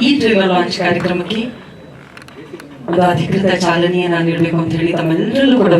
ಈ ಟ್ರಿವಲ್ ಲಾಂಚ್ ಕಾರ್ಯಕ್ರಮಕ್ಕೆ ಒಂದು ಅಧಿಕೃತ ಚಾಲನೆಯನ್ನ ನೀಡಬೇಕು ಅಂತ ಹೇಳಿ ತಮ್ಮೆಲ್ಲರಲ್ಲೂ ಕೂಡ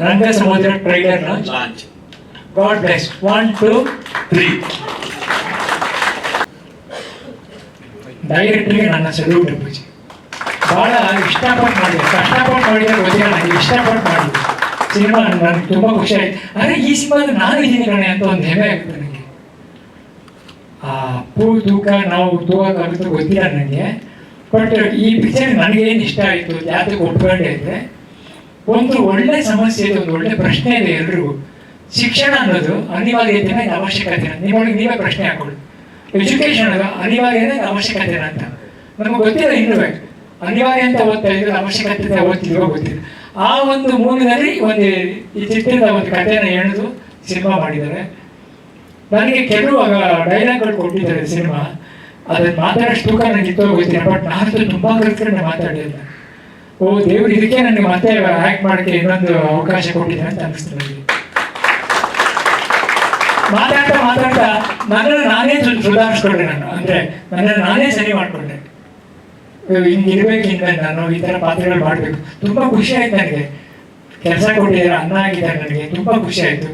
Ranga Samudra trailer launch God bless one two three ಡೈರೆಕ್ಟ್ರಿಗೆ ನನ್ನ ಸಲ್ಯೂಟ್ ಪೂಜೆ. ಭಾಳ ಇಷ್ಟಪಟ್ಟು ಮಾಡಿದೆ. ಕಷ್ಟಪಟ್ಟು ಮಾಡಿದ್ರೆ ಗೊತ್ತಿಲ್ಲ ನನಗೆ ಇಷ್ಟಪಟ್ಟು ಮಾಡಿದೆ. ಸಿನಿಮಾ ನನಗೆ ತುಂಬ ಖುಷಿ ಆಯ್ತು. ಅರೆ ಈ ಸಿನಿಮಾದ ನಾನು ಇದ್ದೀನಿ ಕಣೆ ಅಂತ ಒಂದು ಹೆಮ್ಮೆ ಆಗುತ್ತೆ ನನಗೆ. ಆ ಪೂ ತೂಕ ನಾವು ತೂಗಕ್ಕಾಗುತ್ತೋ ಗೊತ್ತಿಲ್ಲ ನನಗೆ. ಬಟ್ ಈ ಪಿಕ್ಚರ್ ನನಗೇನು ಇಷ್ಟ ಆಯಿತು? ಯಾತಕ್ಕೆ ಒಪ್ಕೊಂಡೆ ಅಂದರೆ ಒಂದು ಒಳ್ಳೆ ಸಮಸ್ಯೆ ಇದೆ ಒಂದು ಒಳ್ಳೆ ಪ್ರಶ್ನೆ ಇದೆ ಎಲ್ರಿಗೂ. ಶಿಕ್ಷಣ ಅನ್ನೋದು ಅನಿವಾರ್ಯತೆನೇ ಅವಶ್ಯಕತೆ ನಿಮ್ಮೊಳಗೆ ನೀವೇ ಪ್ರಶ್ನೆ ಹಾಕೊಳ್ಳಿ. ಎಜುಕೇಶನ್ ಅನಿವಾರ್ಯನೇ ಅವಶ್ಯಕತೆ ಅಂತ. ನಮಗೆ ಗೊತ್ತಿಲ್ಲ ಇನ್ನೂ ಅನಿವಾರ್ಯ ಅಂತ ಓದ್ತಾ ಇದ್ರೆ ಅವಶ್ಯಕತೆ ಓದ್ತಿಲ್ವೋ ಗೊತ್ತಿಲ್ಲ. ಆ ಒಂದು ಮೂಲದಲ್ಲಿ ಒಂದು ಈ ಚಿತ್ರದ ಒಂದು ಕಥೆನ ಎಳೆದು ಸಿನಿಮಾ ಮಾಡಿದ್ದಾರೆ. ನನಗೆ ಕೆಲವು ಡೈಲಾಗ್ಗಳು ಕೊಟ್ಟಿದ್ದಾರೆ ಸಿನಿಮಾ. ಅದನ್ನ ಮಾತಾಡೋಷ್ಟು ತೂಕ ನನಗೆ ಇತ್ತು ಬಟ್ ನಾನು ತುಂಬಾ ಕಲ್ತ್ಕೊಂಡೆ ಮಾತಾಡಲಿಲ್ಲ ಓ, ದೇವ್ರು ಇದಕ್ಕೆ ನನಗೆ ಮತ್ತೆ ಆಕ್ಟ್ ಮಾಡಕ್ಕೆ ಇನ್ನೊಂದು ಅವಕಾಶ ಕೊಟ್ಟಿದೆ ಅಂತ ಅನಿಸ್ತು ನನಗೆ. ಮಾತಾಡ್ತಾ ಮಾತಾಡ್ತಾ ನನ್ನನ್ನು ನಾನೇ ಸುಧಾರಿಸ್ಕೊಂಡೆ ನಾನು. ಅಂದ್ರೆ ನನ್ನನ್ನು ನಾನೇ ಸರಿ ಮಾಡ್ಕೊಂಡೆ. ಹಿಂಗಿರ್ಬೇಕು ಹಿಂಗೆ ನಾನು ಈ ತರ ಪಾತ್ರಗಳು ಮಾಡ್ಬೇಕು. ತುಂಬಾ ಖುಷಿ ಆಯ್ತು ನನಗೆ. ಕೆಲಸ ಕೊಟ್ಟಿದ್ದಾರೆ, ಅನ್ನ ಆಗಿದ್ದಾರೆ ನನಗೆ, ತುಂಬಾ ಖುಷಿ ಆಯ್ತು.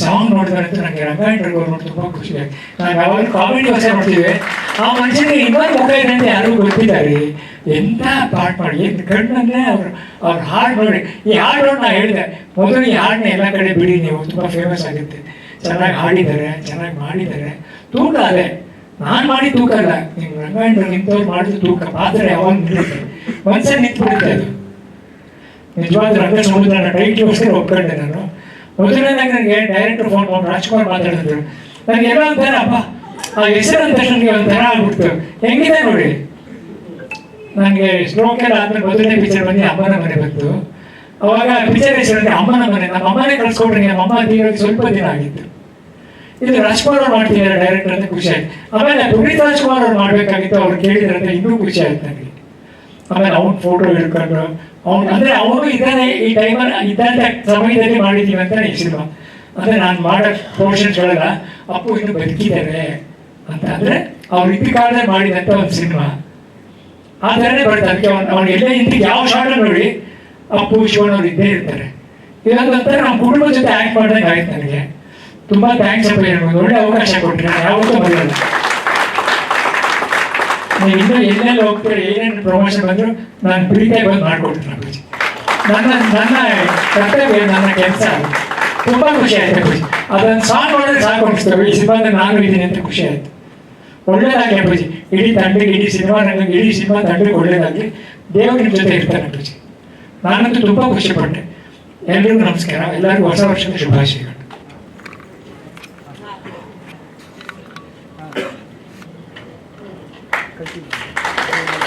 ಸಾಂಗ್ ನೋಡಿದ್ರಂತೂ ನನಗೆ ರಂಗಾಯಣ ನೋಡಿ ತುಂಬಾ ಖುಷಿ ಆಯ್ತು. ನಾವು ಯಾವಾಗ ಕಾಮಿಡಿ ಹೊಸ ನೋಡ್ತೀವಿ ಆ ಮನುಷ್ಯನಿಗೆ ಇನ್ನೊಂದು ಮುಖ ಇದೆ ಅಂತ ಯಾರಿಗೂ ಗೊತ್ತಿದ್ದಾರೆ. ಎಂತ ಪಾಠ ಮಾಡಿ ಎಂತ ಕಣ್ಣನ್ನೇ ಅವ್ರು, ಅವ್ರ ಹಾಡು ನೋಡಿ ಈ ಹಾಡು ನಾ ಹೇಳಿದೆ, ಮೊದಲು ಈ ಹಾಡನ್ನ ಎಲ್ಲ ಕಡೆ ಬಿಡಿ ನೀವು, ತುಂಬಾ ಫೇಮಸ್ ಆಗುತ್ತೆ ಚೆನ್ನಾಗಿ ಹಾಡಿದ್ದಾರೆ, ಚೆನ್ನಾಗಿ ಮಾಡಿದ್ದಾರೆ. ತೂಕ ಅದೇ. ನಾನು ಮಾಡಿ ತೂಕ ಅಲ್ಲ. ನಿಮ್ಮ ರಂಗಾಯಣ ನಿಂತವ್ರು ಮಾಡಿದ ತೂಕ ಪಾತ್ರ ಯಾವಾಗ ನಿಲ್ಲುತ್ತೆ ಒಂದ್ಸಲ ನಿಂತ್ಬಿಡುತ್ತೆ ಅದು. ನಿಜವಾದ ರಂಗ ಸಮುದ್ರ ಟೈಟ್ಗೋಸ್ಕರ ಒಪ್ಕೊಂಡೆ ನಾನು. ಮೊದಲನೇದಾಗಿ ನನಗೆ ಡೈರೆಕ್ಟರ್ ಫೋನ್ ಮಾಡಿ ರಾಜ್ಕುಮಾರ್ ಮಾತಾಡಿದ್ರು. ನನಗೆ ಏನೋ ಒಂಥರ ಅಪ್ಪ ಆ ಹೆಸರು ಅಂತ ನನಗೆ ಒಂಥರ ಆಗ್ಬಿಡ್ತು. ಹೆಂಗಿದೆ ನೋಡಿ? ನನಗೆ ಸ್ಲೋಕೆಲ್ಲ ಆದ್ಮೇಲೆ ಮೊದಲನೇ ಪಿಕ್ಚರ್ ಬಂದು ಅಮ್ಮನ ಮನೆ ಬಂತು. ಅವಾಗ ಪಿಕ್ಚರ್ ಹೆಸರು ಅಂದರೆ ಅಮ್ಮನ ಮನೆ. ನಮ್ಮ ಅಮ್ಮನೇ ಕಳ್ಸ್ಕೊಡ್ರಿ ನಮ್ಮ ಅಮ್ಮ ತೀರೋಗಿ ಸ್ವಲ್ಪ ದಿನ ಆಗಿತ್ತು. ಇದು ರಾಜ್ಕುಮಾರ್ ಅವ್ರು ಮಾಡ್ತಿದ್ದಾರೆ ಡೈರೆಕ್ಟರ್ ಅಂತ ಖುಷಿ ಆಯ್ತು. ಆಮೇಲೆ ಪುನೀತ್ ರಾಜ್ಕುಮಾರ್ ಅವ್ರು ಮಾಡ್ಬೇಕಾಗಿತ್ತು, ಅವ್ರು ಕೇಳಿದ್ರೆ ಅಂತ ಇನ್ನೂ ಖುಷಿ ಆಯ್ತು ನನಗೆ. ಆಮೇಲೆ ಅವ್ನ ಫೋಟೋ ಹಿಡ್ಕೊಂಡು ಅವ್ನು ಅಂದ್ರೆ ಅವನು ಇದ್ದಾನೆ ಈ ಟೈಮಲ್ಲಿ ಇದ್ದಂತ ಸಮಯದಲ್ಲಿ ಮಾಡಿದೀವಿ ಅಂತ ಸಿನಿಮಾ. ಅಂದ್ರೆ ನಾನು ಮಾಡೋ ಒಳಗ ಅಪ್ಪು ಇನ್ನು ಬದುಕಿದ್ದಾರೆ ಅಂತ. ಅಂದ್ರೆ ಅವ್ರು ಇದ್ದ ಕಾಲದಲ್ಲಿ ಮಾಡಿದಂತ ಒಂದು ಸಿನಿಮಾ. ಆ ಥರನೇ ಬರುತ್ತೆ. ಅದಕ್ಕೆ ಅವ್ನು ಅವ್ನು ಯಾವ ಶಾರ್ಟ್ ನೋಡಿ ಅಪ್ಪು ಶಿವನ್ ಅವ್ರು ಇದ್ದೇ ಇರ್ತಾರೆ. ಒಂಥರ ನಮ್ಮ ಕುಟುಂಬದ ಜೊತೆ ಆಕ್ಟ್ ಮಾಡ್ದಂಗೆ ಆಯ್ತು ನನಗೆ. ತುಂಬಾ ಥ್ಯಾಂಕ್ಸ್ ಅಪ್ಪ ಒಳ್ಳೆ ಅವಕಾಶ ಕೊಟ್ಟರೆ ಯಾವತ್ತೂ ಮರೆಯಲ್ಲ. ಇನ್ನು ಎಲ್ಲೆಲ್ಲಿ ಹೋಗ್ತಾರೆ, ಏನೇನು ಪ್ರಮೋಷನ್ ಬಂದರೂ ನಾನು ಪ್ರೀತಿಯಾಗಿ ಬಂದು ಮಾಡಿಕೊಡ್ತೀನಿ ಗುರುಜಿ ನನ್ನ ನನ್ನ ಕರ್ತವ್ಯ, ನನ್ನ ಕೆಲಸ ತುಂಬ ಖುಷಿ ಆಯ್ತು ಗುರುಜಿ ಅದನ್ನು ಸಾಂಗ್ ಮಾಡಿದ್ರೆ ಸಾಕು ಅನಿಸ್ತೇವೆ ಈ ಸಿನಿಮಾದ ನಾನು ಇದ್ದೀನಿ ಅಂತ ಖುಷಿ ಆಯ್ತು. ಒಳ್ಳೇದಾಗಲಿ ಗುರುಜಿ ಇಡೀ ತಂಡಕ್ಕೆ, ಇಡೀ ಸಿನಿಮಾ ನನಗೆ ಇಡೀ ಸಿನಿಮಾ ತಂಡಕ್ಕೆ ಒಳ್ಳೇದಾಗಲಿ. ದೇವರಿನ ಜೊತೆ ಇರ್ತಾನೆ ಗುರುಜಿ ನಾನಂತೂ ತುಂಬ ಖುಷಿಪಟ್ಟೆ ಎಲ್ರಿಗೂ ನಮಸ್ಕಾರ. ಎಲ್ಲರಿಗೂ ಹೊಸ ವರ್ಷದ ಶುಭಾಶಯಗಳು. Thank.